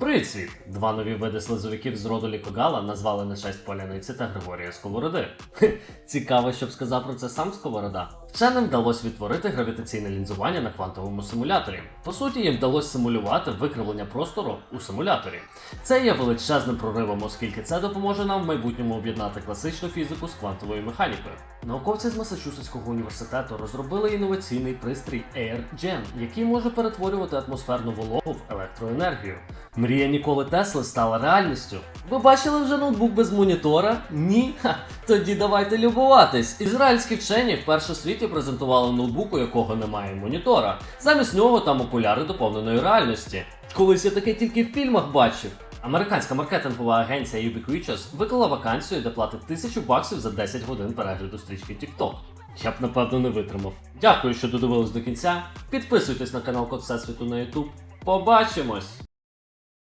Привіт! Два нові види слизовиків з роду Лікогала назвали на честь Поляниці та Григорія Сковороди. Хе, Цікаво, щоб сказав про це сам Сковорода. Вченим вдалося відтворити гравітаційне лінзування на квантовому симуляторі. По суті, їм вдалося симулювати викривлення простору у симуляторі. Це є величезним проривом, оскільки це допоможе нам в майбутньому об'єднати класичну фізику з квантовою механікою. Науковці з Масачусетського університету розробили інноваційний пристрій AirGen, який може перетворювати атмосферну вологу в електроенергію. Мрія Ніколи Тесли стала реальністю. Ви бачили вже ноутбук без монітора? Ні? Ха, тоді давайте любуватись. Ізраїльські вчені вперше в світі презентували ноутбук, у якого немає монітора. Замість нього там окуляри доповненої реальності. Колись я таке тільки в фільмах бачив. Американська маркетингова агенція Ubiquitous виклала вакансію, де платить тисячу баксів за 10 годин перегляду стрічки TikTok. Я б напевно не витримав. Дякую, що додивились до кінця. Підписуйтесь на канал Код Всесвіту на YouTube. Побачимось!